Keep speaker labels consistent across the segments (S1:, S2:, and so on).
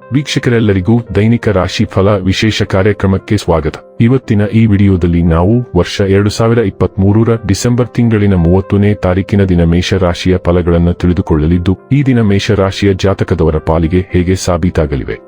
S1: ವೀಕ್ಷಕರೆಲ್ಲರಿಗೂ ದೈನಿಕ ರಾಶಿ ಫಲ ವಿಶೇಷ ಕಾರ್ಯಕ್ರಮಕ್ಕೆ ಸ್ವಾಗತ. ಇವತ್ತಿನ ಈ ವಿಡಿಯೋದಲ್ಲಿ ನಾವು ವರ್ಷ ಎರಡು ಸಾವಿರ ಇಪ್ಪತ್ಮೂರರ ಡಿಸೆಂಬರ್ ತಿಂಗಳಿನ ಮೂವತ್ತನೇ ತಾರೀಕಿನ ದಿನ ಮೇಷರಾಶಿಯ ಫಲಗಳನ್ನು ತಿಳಿದುಕೊಳ್ಳಲಿದ್ದು, ಈ ದಿನ ಮೇಷರಾಶಿಯ ಜಾತಕದವರ ಪಾಲಿಗೆ ಹೇಗೆ ಸಾಬೀತಾಗಲಿವೆ?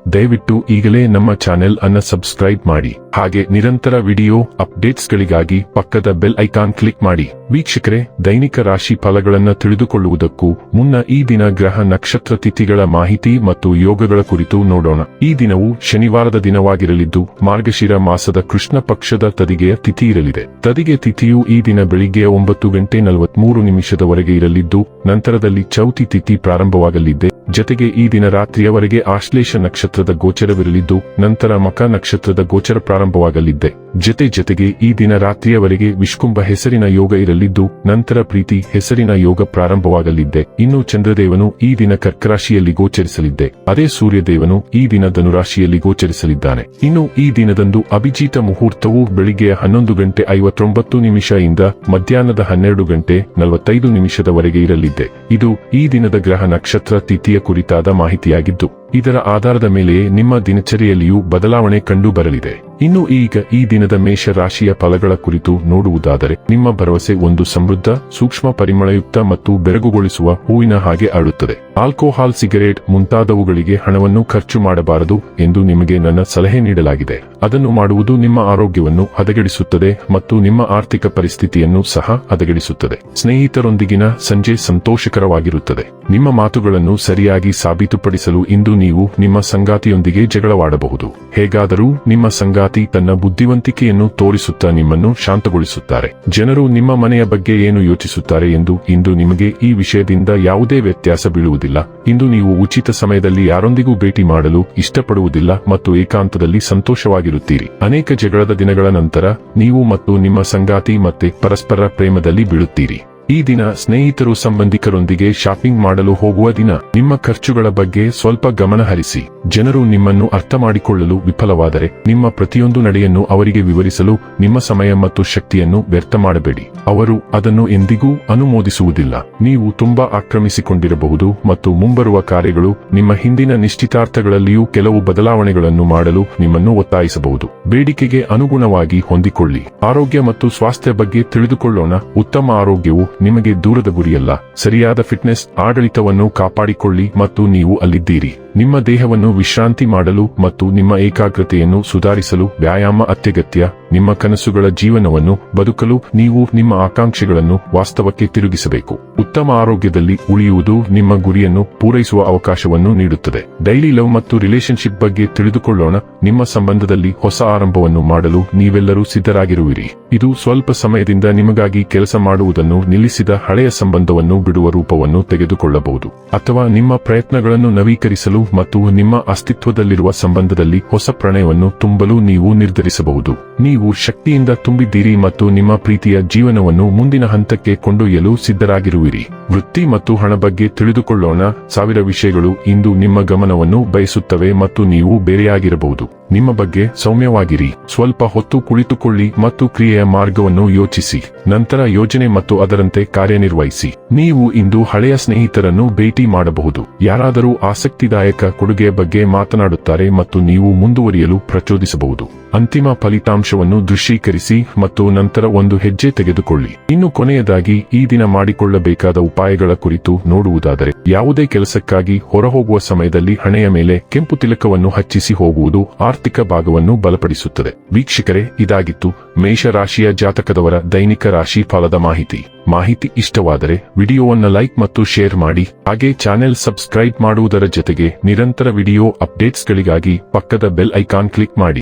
S1: ದಯವಿಟ್ಟು ಈಗಲೇ ನಮ್ಮ ಚಾನೆಲ್ ಅನ್ನ ಸಬ್ಸ್ಕ್ರೈಬ್ ಮಾಡಿ. ಹಾಗೆ ನಿರಂತರ ವಿಡಿಯೋ ಅಪ್ಡೇಟ್ಸ್ಗಳಿಗಾಗಿ ಪಕ್ಕದ ಬೆಲ್ ಐಕಾನ್ ಕ್ಲಿಕ್ ಮಾಡಿ. ವೀಕ್ಷಕರೇ, ದೈನಿಕ ರಾಶಿ ಫಲಗಳನ್ನು ತಿಳಿದುಕೊಳ್ಳುವುದಕ್ಕೂ ಮುನ್ನ ಈ ದಿನ ಗ್ರಹ ನಕ್ಷತ್ರ ತಿಥಿಗಳ ಮಾಹಿತಿ ಮತ್ತು ಯೋಗಗಳ ಕುರಿತು ನೋಡೋಣ. ಈ ದಿನವು ಶನಿವಾರದ ದಿನವಾಗಿರಲಿದ್ದು, ಮಾರ್ಗಶಿರ ಮಾಸದ ಕೃಷ್ಣ ಪಕ್ಷದ ತದಿಗೆಯ ತಿಥಿ ಇರಲಿದೆ. ತದಿಗೆ ತಿಥಿಯು ಈ ದಿನ ಬೆಳಿಗ್ಗೆ ಒಂಬತ್ತು ಗಂಟೆ ನಲವತ್ಮೂರು ನಿಮಿಷದವರೆಗೆ ಇರಲಿದ್ದು, ನಂತರದಲ್ಲಿ ಚೌತಿ ತಿಥಿ ಪ್ರಾರಂಭವಾಗಲಿದೆ. ಜತೆಗೆ ಈ ದಿನ ರಾತ್ರಿಯವರೆಗೆ ಆಶ್ಲೇಷ ನಕ್ಷತ್ರದ ಗೋಚರವಿರಲಿದ್ದು ನಂತರ ಮಕ ನಕ್ಷತ್ರದ ಗೋಚರ ಪ್ರಾರಂಭವಾಗಲಿದೆ ಜತೆ ಜತೆಗೆ ಈ ದಿನ ರಾತ್ರಿಯವರೆಗೆ ವಿಷ್ಕುಂಭ ಹೆಸರಿನ ಯೋಗ ಇರಲಿದ್ದು, ನಂತರ ಪ್ರೀತಿ ಹೆಸರಿನ ಯೋಗ ಪ್ರಾರಂಭವಾಗಲಿದ್ದೆ. ಇನ್ನು ಚಂದ್ರದೇವನು ಈ ದಿನ ಕರ್ಕರಾಶಿಯಲ್ಲಿ ಗೋಚರಿಸಲಿದ್ದೆ. ಅದೇ ಸೂರ್ಯದೇವನು ಈ ದಿನ ಧನುರಾಶಿಯಲ್ಲಿ ಗೋಚರಿಸಲಿದ್ದಾನೆ. ಇನ್ನು ಈ ದಿನದಂದು ಅಭಿಜಿತ ಮುಹೂರ್ತವು ಬೆಳಿಗ್ಗೆಯ ಹನ್ನೊಂದು ಗಂಟೆ ಐವತ್ತೊಂಬತ್ತು ನಿಮಿಷ ಇಂದ ಮಧ್ಯಾಹ್ನದ ಹನ್ನೆರಡು ಗಂಟೆ ನಲವತ್ತೈದು ನಿಮಿಷದವರೆಗೆ ಇರಲಿದ್ದೆ. ಇದು ಈ ದಿನದ ಗ್ರಹ ನಕ್ಷತ್ರ ತಿಥಿಯ ಕುರಿತಾದ ಮಾಹಿತಿಯಾಗಿದ್ದು, ಇದರ ಆಧಾರದ ಮೇಲೆಯೇ ನಿಮ್ಮ ದಿನಚರಿಯಲ್ಲಿಯೂ ಬದಲಾವಣೆ ಕಂಡು ಬರಲಿದೆ ಇನ್ನು ಈಗ ಈ ದಿನದ ಮೇಷ ರಾಶಿಯ ಫಲಗಳ ಕುರಿತು ನೋಡುವುದಾದರೆ, ನಿಮ್ಮ ಭರವಸೆ ಒಂದು ಸಮೃದ್ಧ, ಸೂಕ್ಷ್ಮ ಪರಿಮಳಯುಕ್ತ ಮತ್ತು ಬೆರಗುಗೊಳಿಸುವ ಹೂವಿನ ಹಾಗೆ ಆಡುತ್ತದೆ. ಆಲ್ಕೋಹಾಲ್ ಸಿಗರೇಟ್ ಮುಂತಾದವುಗಳಿಗೆ ಹಣವನ್ನು ಖರ್ಚು ಮಾಡಬಾರದು ಎಂದು ನಿಮಗೆ ನನ್ನ ಸಲಹೆ ನೀಡಲಾಗಿದೆ. ಅದನ್ನು ಮಾಡುವುದು ನಿಮ್ಮ ಆರೋಗ್ಯವನ್ನು ಹದಗೆಡಿಸುತ್ತದೆ ಮತ್ತು ನಿಮ್ಮ ಆರ್ಥಿಕ ಪರಿಸ್ಥಿತಿಯನ್ನು ಸಹ ಹದಗೆಡಿಸುತ್ತದೆ. ಸ್ನೇಹಿತರೊಂದಿಗಿನ ಸಂಜೆ ಸಂತೋಷಕರವಾಗಿರುತ್ತದೆ. ನಿಮ್ಮ ಮಾತುಗಳನ್ನು ಸರಿಯಾಗಿ ಸಾಬೀತುಪಡಿಸಲು ಇಂದು ನೀವು ನಿಮ್ಮ ಸಂಗಾತಿಯೊಂದಿಗೆ ಜಗಳವಾಡಬಹುದು. ಹೇಗಾದರೂ ನಿಮ್ಮ ಸಂಗಾತಿ ತನ್ನ ಬುದ್ಧಿವಂತಿಕೆಯನ್ನು ತೋರಿಸುತ್ತಾ ನಿಮ್ಮನ್ನು ಶಾಂತಗೊಳಿಸುತ್ತಾರೆ. ಜನರು ನಿಮ್ಮ ಮನೆಯ ಬಗ್ಗೆ ಏನು ಯೋಚಿಸುತ್ತಾರೆ ಎಂದು ಇಂದು ನಿಮಗೆ ಈ ವಿಷಯದಿಂದ ಯಾವುದೇ ವ್ಯತ್ಯಾಸ ಬೀಳುವುದಿಲ್ಲ. ಇಂದು ನೀವು ಉಚಿತ ಸಮಯದಲ್ಲಿ ಯಾರೊಂದಿಗೂ ಭೇಟಿ ಮಾಡಲು ಇಷ್ಟಪಡುವುದಿಲ್ಲ ಮತ್ತು ಏಕಾಂತದಲ್ಲಿ ಸಂತೋಷವಾಗಿರುತ್ತೀರಿ. ಅನೇಕ ಜಗಳದ ದಿನಗಳ ನಂತರ ನೀವು ಮತ್ತು ನಿಮ್ಮ ಸಂಗಾತಿ ಮತ್ತೆ ಪರಸ್ಪರ ಪ್ರೇಮದಲ್ಲಿ ಬೀಳುತ್ತೀರಿ. ಈ ದಿನ ಸ್ನೇಹಿತರು ಸಂಬಂಧಿಕರೊಂದಿಗೆ ಶಾಪಿಂಗ್ ಮಾಡಲು ಹೋಗುವ ದಿನ. ನಿಮ್ಮ ಖರ್ಚುಗಳ ಬಗ್ಗೆ ಸ್ವಲ್ಪ ಗಮನ ಹರಿಸಿ. ಜನರು ನಿಮ್ಮನ್ನು ಅರ್ಥ ಮಾಡಿಕೊಳ್ಳಲು ವಿಫಲವಾದರೆ ನಿಮ್ಮ ಪ್ರತಿಯೊಂದು ನಡೆಯನ್ನು ಅವರಿಗೆ ವಿವರಿಸಲು ನಿಮ್ಮ ಸಮಯ ಮತ್ತು ಶಕ್ತಿಯನ್ನು ವ್ಯರ್ಥ ಮಾಡಬೇಡಿ. ಅವರು ಅದನ್ನು ಎಂದಿಗೂ ಅನುಮೋದಿಸುವುದಿಲ್ಲ. ನೀವು ತುಂಬಾ ಆಕ್ರಮಿಸಿಕೊಂಡಿರಬಹುದು ಮತ್ತು ಮುಂಬರುವ ಕಾರ್ಯಗಳು ನಿಮ್ಮ ಹಿಂದಿನ ನಿಶ್ಚಿತಾರ್ಥಗಳಲ್ಲಿಯೂ ಕೆಲವು ಬದಲಾವಣೆಗಳನ್ನು ಮಾಡಲು ನಿಮ್ಮನ್ನು ಒತ್ತಾಯಿಸಬಹುದು. ಬೇಡಿಕೆಗೆ ಅನುಗುಣವಾಗಿ ಹೊಂದಿಕೊಳ್ಳಿ. ಆರೋಗ್ಯ ಮತ್ತು ಸ್ವಾಸ್ಥ್ಯ ಬಗ್ಗೆ ತಿಳಿದುಕೊಳ್ಳೋಣ. ಉತ್ತಮ ಆರೋಗ್ಯವು ನಿಮಗೆ ದೂರದ ಗುರಿಯಲ್ಲ. ಸರಿಯಾದ ಫಿಟ್ನೆಸ್ ಆಡಳಿತವನ್ನು ಕಾಪಾಡಿಕೊಳ್ಳಿ ಮತ್ತು ನೀವು ಅಲ್ಲಿದ್ದೀರಿ. ನಿಮ್ಮ ದೇಹವನ್ನು ವಿಶ್ರಾಂತಿ ಮಾಡಲು ಮತ್ತು ನಿಮ್ಮ ಏಕಾಗ್ರತೆಯನ್ನು ಸುಧಾರಿಸಲು ವ್ಯಾಯಾಮ ಅತ್ಯಗತ್ಯ, ನಿಮ್ಮ ಕನಸುಗಳ ಜೀವನವನ್ನು ಬದುಕಲು ನೀವು ನಿಮ್ಮ ಆಕಾಂಕ್ಷೆಗಳನ್ನು ವಾಸ್ತವಕ್ಕೆ ತಿರುಗಿಸಬೇಕು. ಉತ್ತಮ ಆರೋಗ್ಯದಲ್ಲಿ ಉಳಿಯುವುದು ನಿಮ್ಮ ಗುರಿಯನ್ನು ಪೂರೈಸುವ ಅವಕಾಶವನ್ನು ನೀಡುತ್ತದೆ. ಡೈಲಿ ಲವ್ ಮತ್ತು ರಿಲೇಶನ್ಶಿಪ್ ಬಗ್ಗೆ ತಿಳಿದುಕೊಳ್ಳೋಣ. ನಿಮ್ಮ ಸಂಬಂಧದಲ್ಲಿ ಹೊಸ ಆರಂಭವನ್ನು ಮಾಡಲು ನೀವೆಲ್ಲರೂ ಸಿದ್ಧರಾಗಿರುವಿರಿ. ಇದು ಸ್ವಲ್ಪ ಸಮಯದಿಂದ ನಿಮಗಾಗಿ ಕೆಲಸ ಮಾಡುವುದನ್ನು ನಿಲ್ಲಿಸಿದ ಹಳೆಯ ಸಂಬಂಧವನ್ನು ಬಿಡುವ ರೂಪವನ್ನು ತೆಗೆದುಕೊಳ್ಳಬಹುದು. ಅಥವಾ ನಿಮ್ಮ ಪ್ರಯತ್ನಗಳನ್ನು ನವೀಕರಿಸಲು ಮತ್ತು ನಿಮ್ಮ ಅಸ್ತಿತ್ವದಲ್ಲಿರುವ ಸಂಬಂಧದಲ್ಲಿ ಹೊಸ ಪ್ರಣಯವನ್ನು ತುಂಬಲು ನೀವು ನಿರ್ಧರಿಸಬಹುದು. ನೀವು ಶಕ್ತಿಯಿಂದ ತುಂಬಿದ್ದೀರಿ ಮತ್ತು ನಿಮ್ಮ ಪ್ರೀತಿಯ ಜೀವನವನ್ನು ಮುಂದಿನ ಹಂತಕ್ಕೆ ಕೊಂಡೊಯ್ಯಲು ಸಿದ್ಧರಾಗಿರುವಿರಿ. ವೃತ್ತಿ ಮತ್ತು ಹಣ ಬಗ್ಗೆ ತಿಳಿದುಕೊಳ್ಳೋಣ. ಸಾವಿರ ವಿಷಯಗಳು ಇಂದು ನಿಮ್ಮ ಗಮನವನ್ನು ಬಯಸುತ್ತವೆ ಮತ್ತು ನೀವು ಬೇರೆಯಾಗಿರಬಹುದು. ನಿಮ್ಮ ಬಗ್ಗೆ ಸೌಮ್ಯವಾಗಿರಿ. ಸ್ವಲ್ಪ ಹೊತ್ತು ಕುಳಿತುಕೊಳ್ಳಿ ಮತ್ತು ಕ್ರಿಯೆಯ ಮಾರ್ಗವನ್ನು ಯೋಚಿಸಿ. ನಂತರ ಯೋಜನೆ ಮತ್ತು ಅದರಂತೆ ಕಾರ್ಯನಿರ್ವಹಿಸಿ. ನೀವು ಇಂದು ಹಳೆಯ ಸ್ನೇಹಿತರನ್ನು ಭೇಟಿ ಮಾಡಬಹುದು. ಯಾರಾದರೂ ಆಸಕ್ತಿದಾಯಕ ಕೊಡುಗೆಯ ಬಗ್ಗೆ ಮಾತನಾಡುತ್ತಾರೆ ಮತ್ತು ನೀವು ಮುಂದುವರಿಯಲು ಪ್ರಚೋದಿಸಬಹುದು. ಅಂತಿಮ ಫಲಿತಾಂಶವನ್ನು ದೃಶ್ಯೀಕರಿಸಿ ಮತ್ತು ನಂತರ ಒಂದು ಹೆಜ್ಜೆ ತೆಗೆದುಕೊಳ್ಳಿ. ಇನ್ನು ಕೊನೆಯದಾಗಿ ಈ ದಿನ ಮಾಡಿಕೊಳ್ಳಬೇಕಾದ ಉಪಾಯಗಳ ಕುರಿತು ನೋಡುವುದಾದರೆ, ಯಾವುದೇ ಕೆಲಸಕ್ಕಾಗಿ ಹೊರಹೋಗುವ ಸಮಯದಲ್ಲಿ ಹಣೆಯ ಮೇಲೆ ಕೆಂಪು ತಿಲಕವನ್ನು ಹಚ್ಚಿಸಿ ಹೋಗುವುದು ಆರ್ಥಿಕ ಭಾಗವನ್ನು ಬಲಪಡಿಸುತ್ತದೆ. ವೀಕ್ಷಕರೇ, ಇದಾಗಿತ್ತು ಮೇಷರಾಶಿಯ ಜಾತಕದವರ ದೈನಿಕ ರಾಶಿ ಫಲದ ಮಾಹಿತಿ. ಮಾಹಿತಿ ಇಷ್ಟವಾದರೆ ವಿಡಿಯೋವನ್ನ ಲೈಕ್ ಮತ್ತು ಶೇರ್ ಮಾಡಿ, ಹಾಗೆ ಚಾನೆಲ್ ಸಬ್ಸ್ಕ್ರೈಬ್ ಮಾಡುವುದರ ಜೊತೆಗೆ ನಿರಂತರ ವಿಡಿಯೋ ಅಪ್ಡೇಟ್ಸ್ಗಳಿಗಾಗಿ ಪಕ್ಕದ ಬೆಲ್ ಐಕಾನ್ ಕ್ಲಿಕ್ ಮಾಡಿ.